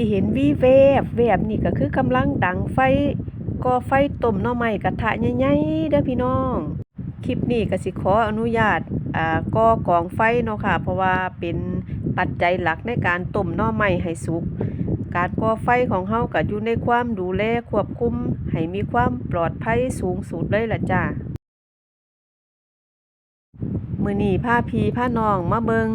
ที่เห็นวีแวบแวบนี่ก็คือกำลังดังไฟก่อไฟต้มหน่อไม้กระทะใหญ่ๆเด้อพี่น้อง คลิปนี้ก็สิขออนุญาตอ่าก่อกองไฟเนาะค่ะ เพราะว่าเป็นปัจจัยหลักในการต้มหน่อไม้ให้สุก การก่อไฟของเฮาก็อยู่ในความดูแลควบคุมให้มีความปลอดภัยสูงสุดเลยล่ะจ้ามื้อนี้าพี่พาน้องมาเบิง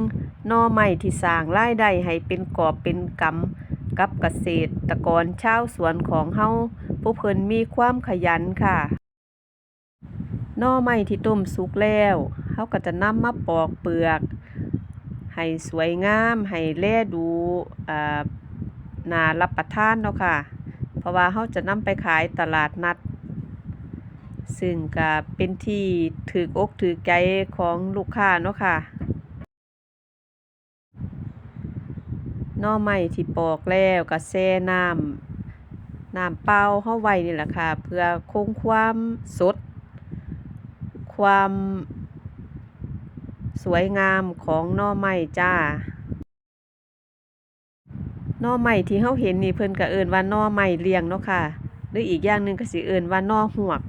น่อไม้ที่สร้างรายได้ให้เป็นกอบเป็นกำ กับเกษตรกรชาวสวนของเฮาผู้เพิ่นมีความขยันค่ะหน่อไม้ที่ต้มสุกแล้วเฮาก็จะนำมาปอกเปลือก ให้สวยงาม ให้แลดูน่ารับประทานเนาะค่ะ เพราะว่าเฮาจะนำไปขายตลาดนัด ซึ่งก็เป็นที่ถูกอกถูกใจของลูกค้าเนาะค่ะห น่อไม้ที่ปอกแล้วก็แช่น้ำน้ำเปล่าเฮาไว้นี่แหละค่ะ เพื่อคงความสด ความสวยงามของน่อไม้จ้าน่อไม้ที่เฮาเห็นนี่เพิ่นก็เอิ้นว่าน่อไม้เลี้ยงเนาะค่ะหรืออีกอย่างหนึ่งก็สิเอิ้นว่าน่อหวก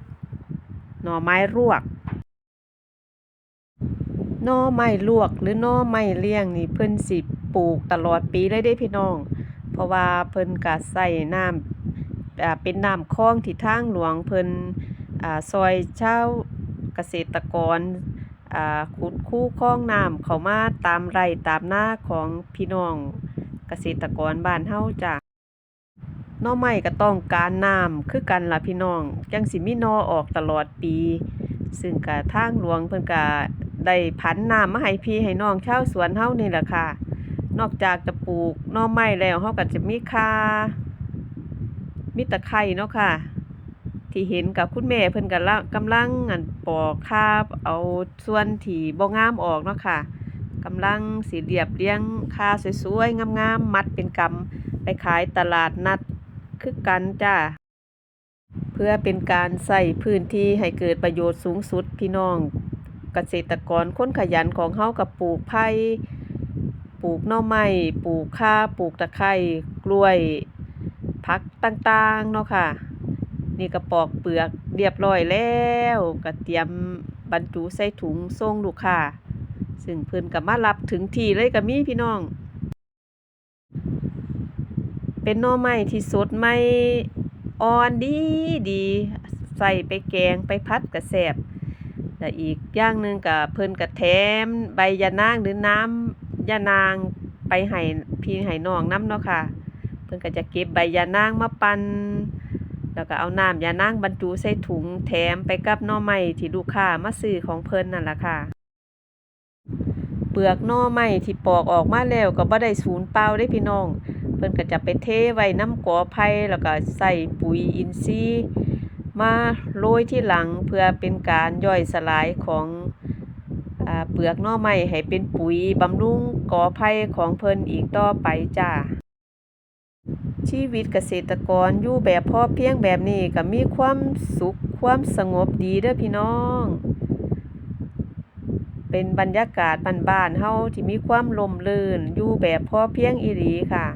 หน่อไม้รวก น่อไม้ลวกหรือน่อไม้เลี้ยงนี่เพิ่นสิปลูกตลอดปีเลยเด้พี่น้อง เพราะว่าเพิ่นก็ใช้น้ำอ่าเป็นน้ำคลองที่ทางหลวงเพิ่นอ่าซอยเช่าเกษตรกรอ่าขุดคูคลองน้ำเข้ามาตามไร่ตามนาของพี่น้องเกษตรกรบ้านเฮาจ้ะน่อไม้ก็ต้องการน้ำคือกันล่ะพี่น้อง จังสิมีน่อออกตลอดปี ซึ่งก็ทางหลวงเพิ่นก็ ได้ผันน้ำมาให้พี่ให้น้องชาวสวนเฮานี่แหละค่ะ นอกจากจะปลูกน่อไม้แล้วเฮาก็จะมีคามีตะไคร้เนาะค่ะ ที่เห็นกับคุณแม่เพิ่นก็ละกำลังอันปอกคาบเอาส่วนที่บ่งามออกเนาะค่ะกำลังสิเรียบเรียงคาสวยๆงามๆมัดเป็นกำไปขายตลาดนัดคือกันจ้าเพื่อเป็นการใส่พื้นที่ให้เกิดประโยชน์สูงสุดพี่น้อง เกษตรกรคนขยันของเฮากับปลูกไผ่ปลูกหน่อไม้ปลูกข่าปลูกตะไคร้กล้วยผักต่างๆเนาะค่ะ นี่ก็ปอกเปลือกเรียบร้อยแล้วก็เตรียมบรรจุใส่ถุงส่งลูกค้าซึ่งเพิ่นก็มารับถึงที่เลยก็มีพี่น้อง เป็นหน่อไม้ที่สดใหม่อ่อนดีดีใส่ไปแกงไปพัดก็แซ่บ และอีกอย่างหนึ่งก็เพิ่นก็แถมใบยะนางหรือน้ำยะนางไปให้พี่ให้น้องน้ำเนาะค่ะ เพิ่นก็จะเก็บใบยะนางมาปั่นแล้วก็เอาน้ำยะนางบรรจุใส่ถุงแถมไปกับหน่อไม้ที่ลูกค้ามาซื้อของเพิ่นนั่นล่ะค่ะ เปลือกหน่อไม้ที่ปอกออกมาแล้วก็บ่ได้สูญเปล่าเด้พี่น้อง เพิ่นก็จะไปเทไว้น้ำกอไผ่แล้วก็ใส่ปุ๋ยอินทรีย์ มาโรยที่หลังเพื่อเป็นการย่อยสลายของอเปลือกน่อไม้ให้เป็นปุ๋ยบำรุงกอไผ่ของเพิ่นอีกต่อไปจ้า ชีวิตเกษตรกรอยู่แบบพอเพียงแบบนี้ก็มีความสุขความสงบดีเด้อพี่น้อง เป็นบรรยากาศบ้านๆเฮาที่มีความร่มรื่นอยู่แบบพอเพียงอีหลีค่ะ